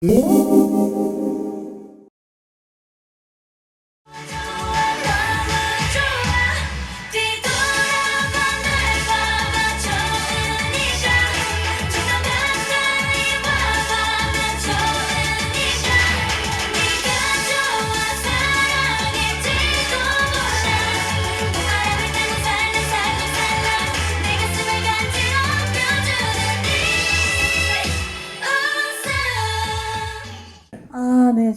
Música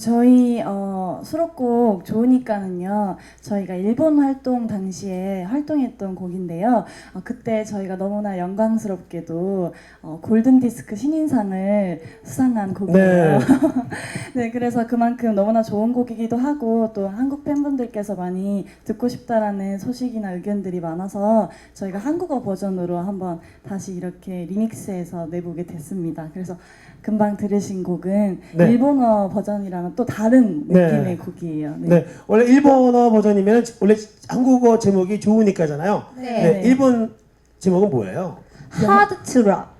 저희 어, 수록곡 좋으니까는요. 저희가 일본 활동 당시에 활동했던 곡인데요. 어, 그때 저희가 너무나 영광스럽게도 어, 골든 디스크 신인상을 수상한 곡이에요. 네, 그래서 그만큼 너무나 좋은 곡이기도 하고 또 한국 팬분들께서 많이 듣고 싶다라는 소식이나 의견들이 많아서 저희가 한국어 버전으로 한번 다시 이렇게 리믹스해서 내보게 됐습니다. 그래서 금방 들으신 곡은 네. 일본어 버전이랑은 또 다른 네. 느낌의 곡이에요. 네. 네, 원래 일본어 버전이면 원래 한국어 제목이 좋으니까잖아요. 네. 일본 제목은 뭐예요? 하드 트랍.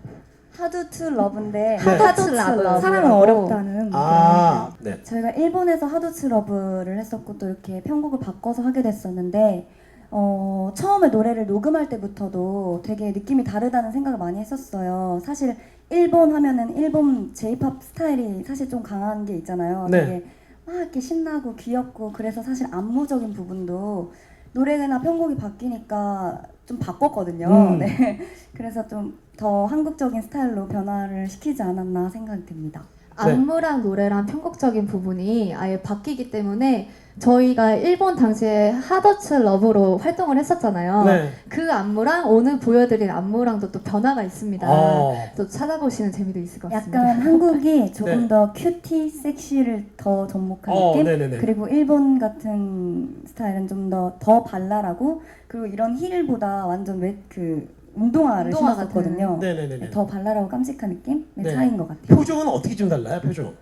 하드 투 러브인데 하드 투 러브. 사랑은 어렵다는 아, 네. 저희가 일본에서 하드츠 러브를 했었고 또 이렇게 편곡을 바꿔서 하게 됐었는데 어, 처음에 노래를 녹음할 때부터도 되게 느낌이 다르다는 생각을 많이 했었어요. 사실 일본 하면은 일본 J-pop 스타일이 사실 좀 강한 게 있잖아요. 네. 되게 막 이렇게 신나고 귀엽고 그래서 사실 안무적인 부분도 노래나 편곡이 바뀌니까 좀 바꿨거든요. 음. 네. 그래서 좀 더 한국적인 스타일로 변화를 시키지 않았나 생각이 듭니다. 네. 안무랑 노래랑 편곡적인 부분이 아예 바뀌기 때문에 저희가 일본 당시에 하더츠 러브로 활동을 했었잖아요. 네. 그 안무랑 오늘 보여드릴 안무랑도 또 변화가 있습니다. 어. 또 찾아보시는 재미도 있을 것 같습니다. 약간 한국이 조금 네. 더 큐티 섹시를 더 접목한 어, 느낌 네네네. 그리고 일본 같은 스타일은 좀 더 더 발랄하고 그리고 이런 힐보다 완전 웨그 운동화를 운동화 신었었거든요 네네네. 더 발랄하고 깜찍한 느낌의 네. 차이인 것 같아요 표정은 어떻게 좀 달라요? 표정.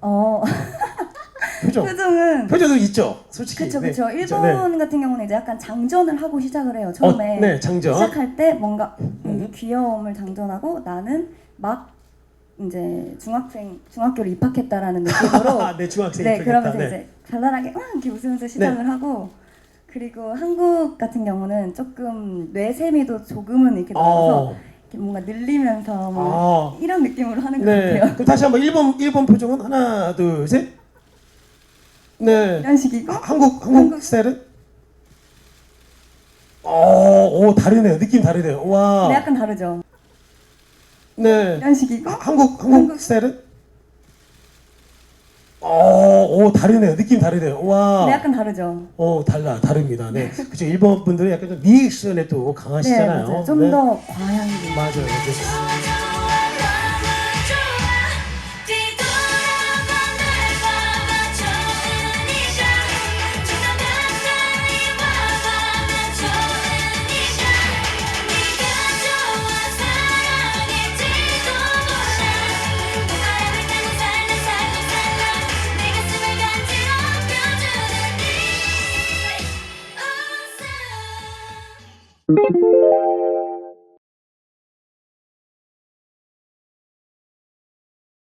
어 표정. 표정은 표정도 있죠. 솔직히. 그쵸 네. 그쵸 있죠. 일본 네. 같은 경우는 이제 약간 장전을 하고 시작을 해요 어, 처음에 네, 장전. 시작할 때 뭔가 음, 귀여움을 장전하고 나는 막 이제 중학생 중학교를 입학했다라는 느낌으로 아, 네, 중학생. 네. 그러면서 네. 이제 발랄하게 막 이렇게 웃으면서 시작을 하고 그리고 한국 같은 경우는 조금 뇌세미도 조금은 이렇게 넣어서 어. 이렇게 뭔가 늘리면서 뭐 아. 이런 느낌으로 하는 것 네. 같아요. 그럼 다시 한번 일본 일본 표정은 하나, 둘, 셋. 네. 이런 식이고 한국 한국, 한국- 스타일은 어, 오 다르네요. 느낌 다르네요. 와. 네, 약간 다르죠. 네. 이런 식이고 한국 한국, 한국- 스타일은 어, 오 다르네요. 느낌 다르네요. 와. 네, 약간 다르죠. 어 달라 다릅니다. 네. 그렇죠. 일본 분들은 약간 좀 리액션에 또 네, 강하시잖아요. 맞아요. 좀 네. 더 과향기. 맞아요. 네.